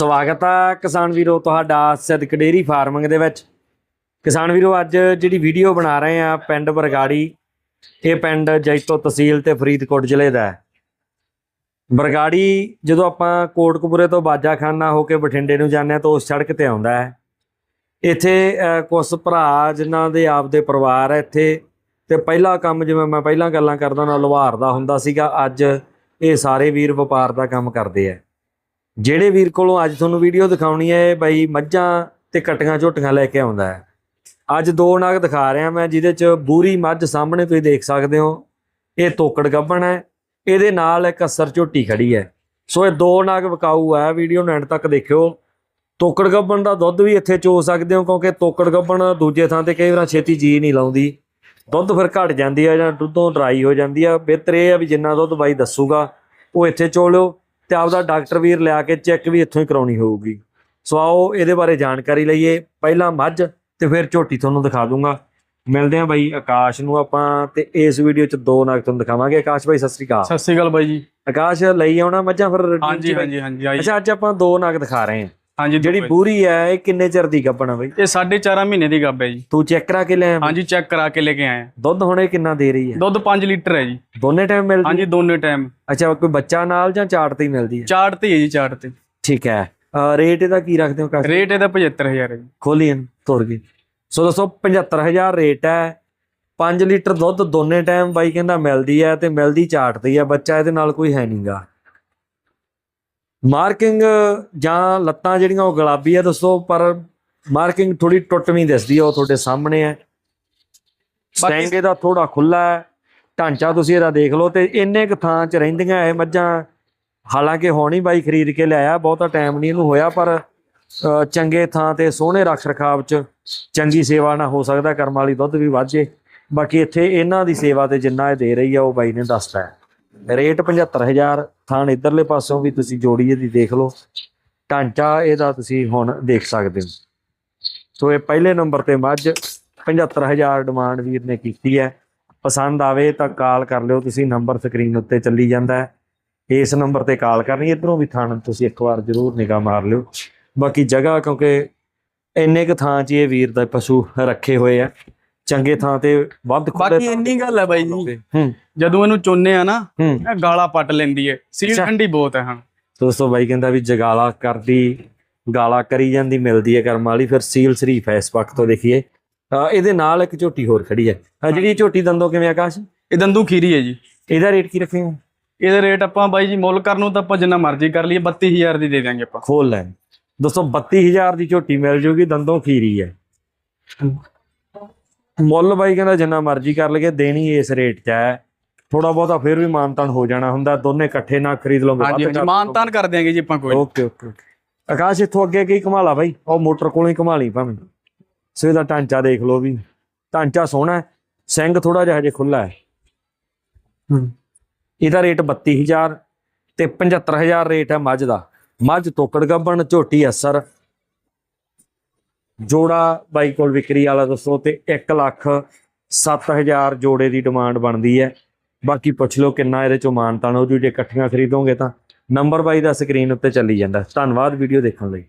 ਸਵਾਗਤ ਆ ਕਿਸਾਨ ਵੀਰੋ ਤੁਹਾਡਾ ਸਿੱਧਕ ਡੇਰੀ ਫਾਰਮਿੰਗ ਦੇ ਵਿੱਚ। ਕਿਸਾਨ ਵੀਰੋ ਅੱਜ ਜਿਹੜੀ ਵੀਡੀਓ ਬਣਾ ਰਹੇ ਆ ਪਿੰਡ ਬਰਗਾੜੀ ਇਹ ਪਿੰਡ ਜੈਤੋ ਤਹਿਸੀਲ ਤੇ ਫਰੀਦਕੋਟ ਜ਼ਿਲ੍ਹੇ ਦਾ ਹੈ। ਬਰਗਾੜੀ ਜਦੋਂ ਆਪਾਂ ਕੋਟਕਪੂਰੇ ਤੋਂ ਬਾਜਾਖਾਨਾ ਹੋ ਕੇ ਬਠਿੰਡੇ ਨੂੰ ਜਾਂਦੇ ਆ ਤਾਂ ਉਸ ਸੜਕ ਤੇ ਆਉਂਦਾ ਹੈ। ਇੱਥੇ ਅਹ, ਕੁਛ ਭਰਾ ਜਿਨ੍ਹਾਂ ਦੇ ਆਪਦੇ ਪਰਿਵਾਰ ਹੈ ਇੱਥੇ ਤੇ ਪਹਿਲਾ ਕੰਮ ਜਿਵੇਂ ਮੈਂ ਪਹਿਲਾਂ ਗੱਲਾਂ ਕਰਦਾ ਨਾ ਲੁਹਾਰ ਦਾ ਹੁੰਦਾ ਸੀਗਾ ਅੱਜ ਇਹ ਸਾਰੇ ਵੀਰ ਵਪਾਰ ਦਾ ਕੰਮ ਕਰਦੇ ਆ। ਜਿਹੜੇ ਵੀਰ ਕੋਲੋਂ ਅੱਜ ਤੁਹਾਨੂੰ ਵੀਡੀਓ ਦਿਖਾਉਣੀ ਹੈ, ਇਹ ਬਾਈ ਮੱਝਾਂ ਤੇ ਕਟੀਆਂ ਝੋਟੀਆਂ ਲੈ ਕੇ ਆਉਂਦਾ ਹੈ। ਅੱਜ ਦੋ ਨਾਗ ਦਿਖਾ ਰਿਹਾ ਮੈਂ, ਜਿਹਦੇ ਚ ਬੂਰੀ ਮੱਝ ਸਾਹਮਣੇ ਤੁਸੀਂ ਦੇਖ ਸਕਦੇ ਹੋ। ਇਹ ਤੋਕੜ ਗੱਭਣ ਹੈ, ਇਹਦੇ ਨਾਲ ਇੱਕ ਅਸਰ ਝੋਟੀ ਖੜੀ ਹੈ। ਸੋ ਇਹ ਦੋ ਨਾਗ ਵਿਕਾਊ ਹੈ ਵੀਡੀਓ ਨੂੰ ਐਂਡ ਤੱਕ ਦੇਖਿਓ। ਤੋਕੜ ਗੱਭਣ ਦਾ ਦੁੱਧ ਵੀ ਇੱਥੇ ਚੋ ਸਕਦੇ ਹੋ, ਕਿਉਂਕਿ ਤੋਕੜ ਗੱਭਣ ਦੂਜੇ ਥਾਂ ਤੇ ਕਈ ਵਾਰ ਛੇਤੀ ਜੀ ਨਹੀਂ ਲਾਉਂਦੀ। ਦੁੱਧ ਫਿਰ ਘਟ ਜਾਂਦੀ ਹੈ ਜਾਂ ਦੁੱਧੋਂ ਡਰਾਈ ਹੋ ਜਾਂਦੀ ਆ ਬਿਹਤਰ ਇਹ ਆ ਵੀ ਜਿੰਨਾ ਦੁੱਧ ਬਾਈ ਦੱਸੂਗਾ, ਉਹ ਇੱਥੇ ਚੋ ਲਿਓ। ਤੇ ਆਪਦਾ ਡਾਕਟਰ ਵੀਰ ਲਿਆ ਕੇ ਚੈੱਕ ਵੀ ਇੱਥੋਂ ਹੀ ਕਰਾਉਣੀ ਹੋਊਗੀ। ਸੋ ਆਓ ਇਹਦੇ ਬਾਰੇ ਜਾਣਕਾਰੀ ਲਈਏ। ਪਹਿਲਾਂ ਮੱਝ ਤੇ ਫਿਰ ਝੋਟੀ ਤੁਹਾਨੂੰ ਦਿਖਾ ਦੂੰਗਾ। ਮਿਲਦੇ ਆ ਬਾਈ ਆਕਾਸ਼ ਨੂੰ ਆਪਾਂ ਤੇ ਇਸ ਵੀਡੀਓ ਚ ਦੋ ਨਗ ਤੁਹਾਨੂੰ ਦਿਖਾਵਾਂਗੇ। ਆਕਾਸ਼ ਬਾਈ ਸਤਿ ਸ੍ਰੀ ਅਕਾਲ। ਸਤਿ ਸ਼੍ਰੀ ਅਕਾਲ ਬਾਈ ਜੀ। ਆਕਾਸ਼ ਲਈ ਆਉਣਾ ਮੱਝਾਂ ਫਿਰ ਹਾਂਜੀ? ਹਾਂਜੀ ਹਾਂਜੀ ਅੱਛਾ ਅੱਜ ਆਪਾਂ ਦੋ ਨਗ ਦਿਖਾ ਰਹੇ ਹਾਂ। ਹਾਂਜੀ ਜਿਹੜੀ। ਬੂਰੀ ਹੈ ਇਹ ਕਿੰਨੇ ਚਿਰ ਦੀ ਗੱਭਣ ਆ ਬਾਈ? ਇਹ ਸਾਢੇ 4 ਮਹੀਨੇ ਦੀ ਗੱਬ ਹੈ ਜੀ। ਤੂੰ ਚੈੱਕ ਕਰਾ ਕੇ ਲਿਆ ਹਾਂਜੀ ਚੈੱਕ ਕਰਾ ਕੇ ਲੈ ਕੇ ਆਏ ਆ ਦੁੱਧ ਹੁਣ ਇਹ ਕਿੰਨਾ ਦੇ ਰਹੀ ਹੈ? ਦੁੱਧ 5 ਲੀਟਰ ਹੈ ਜੀ। ਦੋਨੇ ਟਾਈਮ ਮਿਲਦੀ ਹਾਂਜੀ ਦੋਨੇ ਟਾਈਮ ਅੱਛਾ ਕੋਈ ਬੱਚਾ ਨਾਲ ਜਾਂ ਚਾਟ ਤੇ ਹੀ ਮਿਲਦੀ ਹੈ? ਚਾਰਟ ਤੇ ਹੈ ਜੀ ਚਾਰਟ ਤੇ। ਠੀਕ ਹੈ। ਰੇਟ ਇਹਦਾ ਕੀ ਰੱਖਦੇ ਹੋ ਕਾਸ਼ ਰੇਟ ਇਹਦਾ 75000 ਹੈ ਜੀ। ਖੋਲੀਏ ਤੋਰ ਕੇ ਸੋ ਦੋਸਤੋ 75000 ਰੇਟ ਹੈ। 5 ਲੀਟਰ ਦੁੱਧ ਦੋਨੇ ਟਾਈਮ ਬਾਈ ਕਹਿੰਦਾ ਮਿਲਦੀ ਹੈ ਤੇ ਮਿਲਦੀ ਚਾਟ ਤੇ ਹੀ ਬੱਚਾ ਇਹਦੇ ਨਾਲ ਕੋਈ ਹੈ ਨਹੀਂਗਾ ਮਾਰਕਿੰਗ ਜਾਂ ਲੱਤਾਂ ਜਿਹੜੀਆਂ ਉਹ ਗੁਲਾਬੀ ਆ ਦੋਸਤੋ ਪਰ ਮਾਰਕਿੰਗ ਥੋੜੀ ਟੁੱਟਵੀਂ ਦਿਸਦੀ ਆ ਉਹ ਤੁਹਾਡੇ ਸਾਹਮਣੇ ਹੈ ਸਟੈਂਗ ਇਹਦਾ ਥੋੜਾ ਖੁੱਲਾ ਹੈ ਢਾਂਚਾ ਤੁਸੀਂ ਇਹਦਾ ਦੇਖ ਲਓ ਤੇ ਇੰਨੇ ਕੁ ਥਾਂ 'ਚ ਰਹਿੰਦੀਆਂ ਇਹ ਮੱਝਾਂ ਹਾਲਾਂਕਿ ਹੁਣ ਹੀ ਬਾਈ ਖਰੀਦ ਕੇ ਲਿਆਇਆ ਬਹੁਤਾ ਟਾਈਮ ਨਹੀਂ ਇਹਨੂੰ ਹੋਇਆ ਪਰ ਚੰਗੇ ਥਾਂ ਤੇ ਸੋਹਣੇ ਰੱਖ ਰਖਾਵ 'ਚ ਚੰਗੀ ਸੇਵਾ ਨਾਲ ਹੋ ਸਕਦਾ ਕਰਮ ਵਾਲੀ ਦੁੱਧ ਵੀ ਵਾਜੇ ਬਾਕੀ ਇੱਥੇ ਇਹਨਾਂ ਦੀ ਸੇਵਾ ਤੇ ਜਿੰਨਾ ਇਹ ਦੇ ਰਹੀ ਆ ਉਹ ਬਾਈ ਨੇ ਦੱਸਤਾ ਹੈ। ਰੇਟ 75000 ਥਾਣ ਇਧਰਲੇ ਪਾਸੋਂ ਵੀ ਤੁਸੀਂ ਜੋੜੀ ਇਹਦੀ ਦੇਖ ਲਓ। ਢਾਂਚਾ ਇਹਦਾ ਤੁਸੀਂ ਹੁਣ ਦੇਖ ਸਕਦੇ ਹੋ। ਸੋ ਇਹ ਪਹਿਲੇ ਨੰਬਰ ਤੇ ਮੱਝ 75000 ਡਿਮਾਂਡ ਵੀਰ ਨੇ ਕੀਤੀ ਹੈ। ਪਸੰਦ ਆਵੇ ਤਾਂ ਕਾਲ ਕਰ ਲਿਓ, ਤੁਸੀਂ ਨੰਬਰ ਸਕਰੀਨ ਉੱਤੇ ਚੱਲੀ ਜਾਂਦਾ ਹੈ। ਇਸ ਨੰਬਰ ਤੇ ਕਾਲ ਕਰਨੀ, ਇਧਰੋਂ ਵੀ ਥਾਣ ਤੁਸੀਂ ਇੱਕ ਵਾਰ ਜ਼ਰੂਰ ਨਿਗਾਹ ਮਾਰ ਲਿਓ। ਬਾਕੀ ਜਗ੍ਹਾ ਕਿਉਂਕਿ ਇੰਨੇ ਕੁ ਥਾਂ 'ਚ ਇਹ ਵੀਰ ਦਾ ਪਸ਼ੂ ਰੱਖੇ ਹੋਏ ਆ। ਚੰਗੇ ਥਾਂ ਤੇ ਵੱਧ ਖੁੱਲੇ ਬਾਕੀ ਇੰਨੀ ਗੱਲ ਹੈ ਬਾਈ ਜੀ। ਹੂੰ। ਜਦੋਂ ਇਹਨੂੰ ਚੋਨੇ ਆ ਨਾ ਹੂੰ। ਇਹ ਗਾਲਾ ਪੱਟ ਲੈਂਦੀ ਹੈ ਸੀਲ। ਠੰਡੀ ਬਹੁਤ ਹੈ। ਹਾਂ ਦੋਸਤੋ ਬਾਈ ਕਹਿੰਦਾ ਵੀ ਜਗਾਲਾ ਕਰਦੀ ਗਾਲਾ ਕਰੀ ਜਾਂਦੀ ਮਿਲਦੀ ਹੈ ਕਰਮ ਵਾਲੀ ਫਿਰ ਸੀਲ ਸ਼ਰੀਫ ਹੈ ਇਸ ਵਕਤ ਤੋਂ ਦੇਖੀਏ। ਇਹਦੇ ਨਾਲ ਇੱਕ ਝੋਟੀ ਹੋਰ ਖੜੀ ਹੈ। ਜਿਹੜੀ ਝੋਟੀ ਦੰਦੋਂ ਕਿਵੇਂ ਆਕਾਸ਼? ਇਹ ਦੰਦੂ ਖੀਰੀ ਹੈ ਜੀ। ਇਹਦਾ ਰੇਟ ਕੀ ਰੱਖੇਗਾ ਇਹਦਾ ਰੇਟ ਆਪਾਂ ਬਾਈ ਜੀ ਮੁੱਲ ਕਰਨ ਨੂੰ ਤਾਂ ਆਪਾਂ ਜਿੰਨਾ ਮਰਜ਼ੀ ਕਰ ਲਈਏ 32000 ਦੀ ਦੇ ਦਾਂਗੇ ਆਪਾਂ। ਖੋਲ ਲੈ ਦੋਸਤੋ 32000 ਦੀ ਝੋਟੀ ਮਿਲ ਜੂਗੀ ਦੰਦੋਂ ਖੀਰੀ ਹੈ ਮੁੱਲ ਬਾਈ ਕਹਿੰਦਾ ਜਿੰਨਾ ਮਰਜ਼ੀ ਕਰ ਲਈਏ ਦੇਣੀ ਇਸ ਰੇਟ 'ਚ ਹੈ। ਥੋੜਾ ਬਹੁਤਾ ਫਿਰ ਵੀ ਮਾਨਤਾਨ ਹੋ ਜਾਣਾ ਹੁੰਦਾ ਦੋਨੇ ਇਕੱਠੇ ਨਾ ਖਰੀਦ ਲਓਗੇ ਹਾਂਜੀ ਹਾਂਜੀ ਮਾਨਤਾਨ ਕਰ ਦਿਆਂਗੇ ਜੀ ਆਪਾਂ ਕੋਈ। Okay okay. ਆਕਾਸ਼ ਇੱਥੋਂ ਅੱਗੇ ਕੀ ਕਮਾਲਾ ਬਾਈ? ਉਹ ਮੋਟਰ ਕੋਲੋਂ ਹੀ ਕਮਾ ਲਈ ਭਾਵੇਂ। ਸੋ ਇਹਦਾ ਢਾਂਚਾ ਦੇਖ ਲਓ ਵੀ। ਢਾਂਚਾ ਸੋਹਣਾ ਹੈ ਸਿੰਘ ਥੋੜਾ ਜਿਹਾ ਹਜੇ ਖੁੱਲਾ ਹੈ। ਇਹਦਾ ਰੇਟ 32000 ਤੇ 75000 ਰੇਟ ਹੈ ਮੱਝ ਦਾ। ਮੱਝ ਤੋਕੜ ਗੱਬਣ ਝੋਟੀ ਅਸਰ। ਜੋੜਾ ਬਾਈ ਕੋਲ ਵਿਕਰੀ ਵਾਲਾ ਦੱਸੋ ਤੇ 1 ਲੱਖ 7000 ਜੋੜੇ ਦੀ ਡਿਮਾਂਡ ਬਣਦੀ ਹੈ। ਬਾਕੀ ਪੁੱਛ ਲਓ ਕਿੰਨਾ ਇਹਦੇ ਚੋਂ ਮਾਨਤਾਨ ਹੋ ਜੂ, ਜੇ ਇਕੱਠੀਆਂ ਖਰੀਦੋਗੇ ਤਾਂ। ਨੰਬਰ ਬਾਈ ਦਾ ਸਕਰੀਨ ਉੱਤੇ ਚੱਲੀ ਜਾਂਦਾ। ਧੰਨਵਾਦ ਵੀਡੀਓ ਦੇਖਣ ਲਈ।